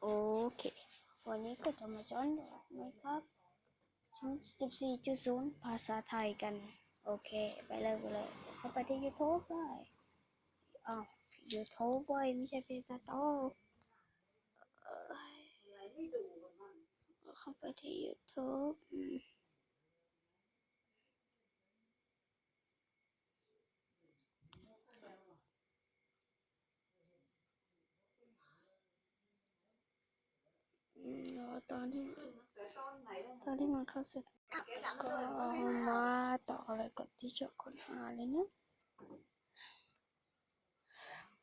โอเค วันนี้ก็จะมาสอนนะครับชั้น14.0 ภาษาไทยกัน โอเค ไปเลยไปเลยเข้าไปที่ YouTube ได้อ้าว YouTube เว้ยไม่ใช่เพจตัดต่อเอ้เข้าไปที่ YouTube อืมอืมรอ ตอนที่ตอนที่มันเข้าเสร็จก็มาต่อเลยกดที่ช่องค้นหาเลยนะ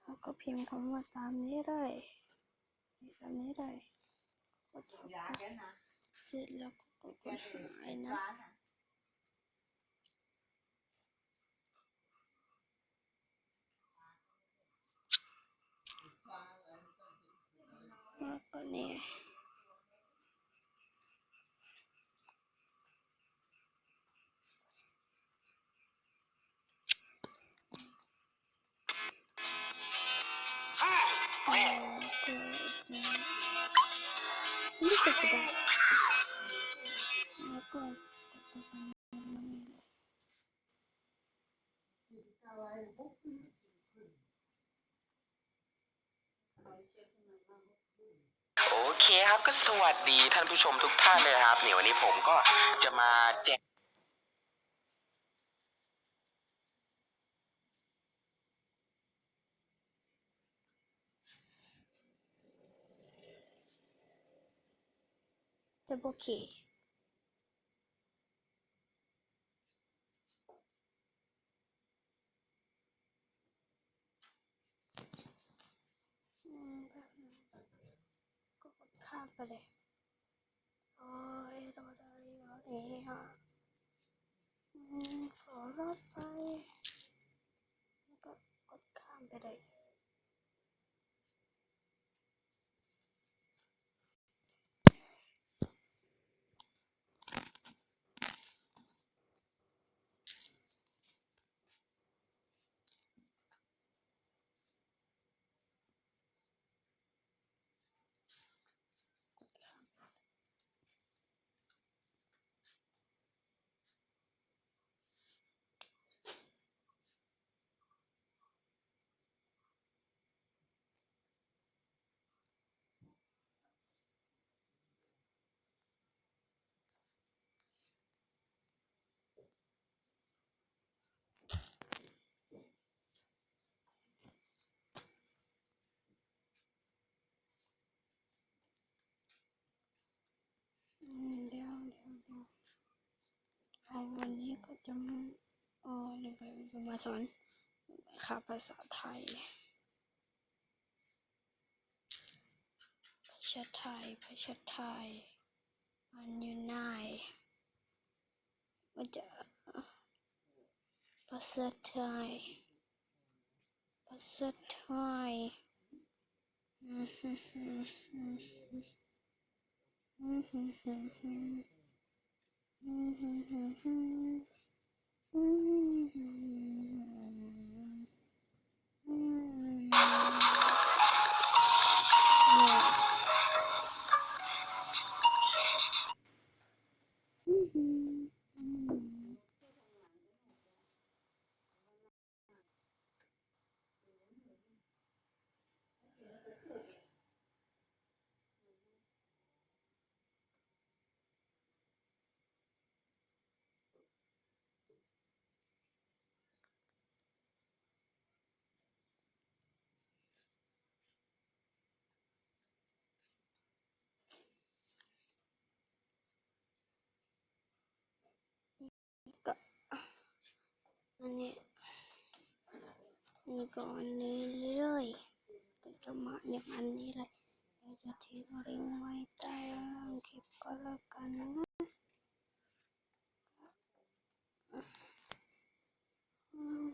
แล้วก็พิมพ์คำว่าตามนี้เลยตามนี้เลยกดเข้าไปเสร็จแล้วก็กดค้นหานะแล้วก็นี่นี่ โอเคครับก็สวัสดีท่านผู้ชมทุกท่านเลยนะครับนี่วันนี้ผมก็จะมาแจ้งจะโอเคอืมแบบนั้นก็กด ข้ามไปเลยโอ้ยรอได้รอได้ฮะอืมขอรับไปแล้วก็กดข้ามไปเลย อืมเดี๋ยวเดี๋ยวเดี๋ยว ไอ้วันนี้ก็จะมาอ๋อเดี๋ยวไปจะมาสอนค่ะภาษาไทย ภาษาไทย ภาษาไทย อันยู่ไหนมันจะภาษาไทย ภาษาไทยอืมฮึฮึฮึฮึมฮึฮึฮึ อืมฮึฮึฮึอืมฮึ อันนี้นี่ก็อันนี้เลยก็จะมาอย่างอันนี้เลยเดี๋ยวจะทิ้งลิงก์ไว้ใต้ล่างคลิปก็แล้วกันนะอืม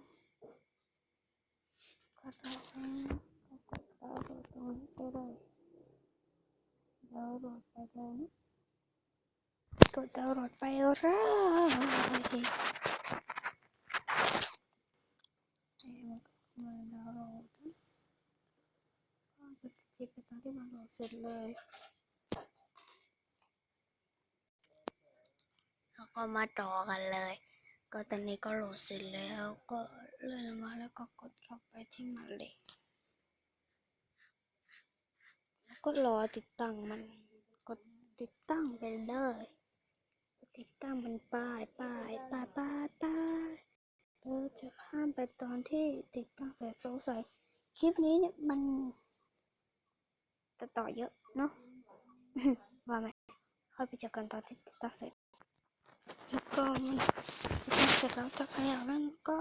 ก็ตรงนี้ก็กดดาวน์โหลดตรงนี้ไปเลยดาวน์โหลดไปเลยนะกดดาวน์โหลดไปเลย นี่มันก็มาดาวน์โหลดนะ จะคลิปไปตอนที่มันโหลด เสร็จเลยแล้วก็มาต่อกันเลย ก็ตอนนี้ก็โหลดเสร็จแล้วก็เลื่อนมาแล้วก็กดเข้าไปที่มันเลยแล้วก็รอติดตั้งมันกดติดตั้งไปเลยติดตั้งมันป้ายป้ายป้ายป้ายป้ายเราจะข้ามไปตอนที่ติดตั้งเสร็จสงสัยคลิปนี้เนี่ยมันะต่อเยอะเนาะว่าไหมค่อยไปเจอกันตอนที่ติดเสร็จแล้วก็มันติดเสร็จแล้วจากอย่างนั้นก็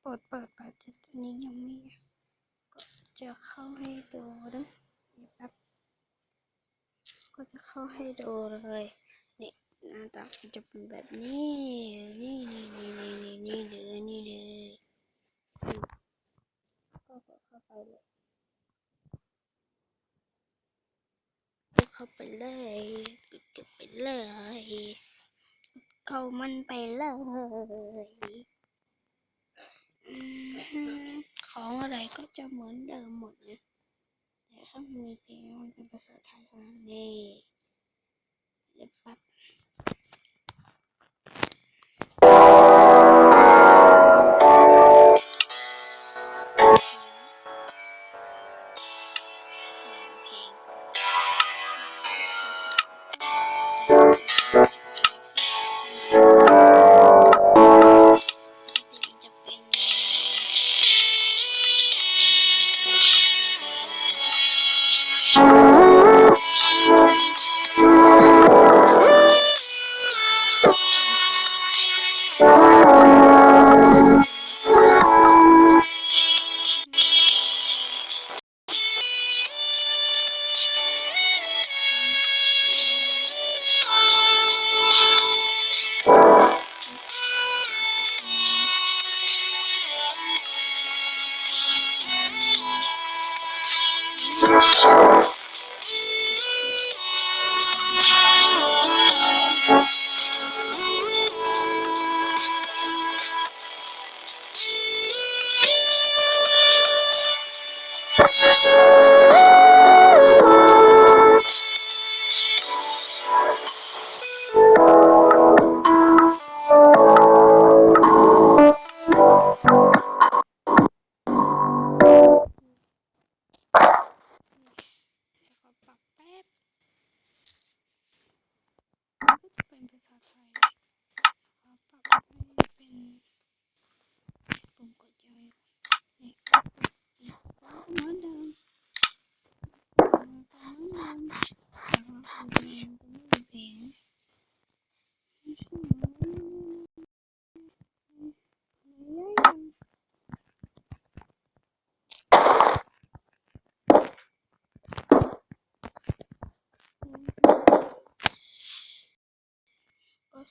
เปิดเปิดไปแต่ตอนนี้ยังไม่ก็จะเข้าให้ดูนะแป๊บก็จะเข้าให้ดูเลยนี่หน้าตาจะเป็นแบบนี้นี่นี่นี่นี่นี่นี่เลยนี่เลยก็เข้าไปเลยกด เข้าไปเลยกดเข้าไปเลย เข้ามันไปเลย ของอะไรก็จะเหมือนเดิมหมดนะแต่ถ้ามีเพลงมันเป็นภาษาไทยเท่านั้นนี่เดี๋ยวแป๊บ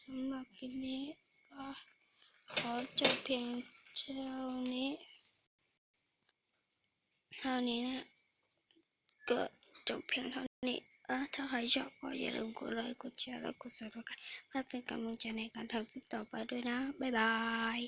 สำหรับคลิปนี้ก็ขอจบเพียงเท่านี้เท่านี้นะก็จบเพียงเท่านี้เออถ้าใครชอบก็อย่าลืมกดไลค์กดแชร์และกดซับสไครต์เพื่อเป็นกำลังใจในการทำคลิปต่อไปด้วยนะ บ๊ายบาย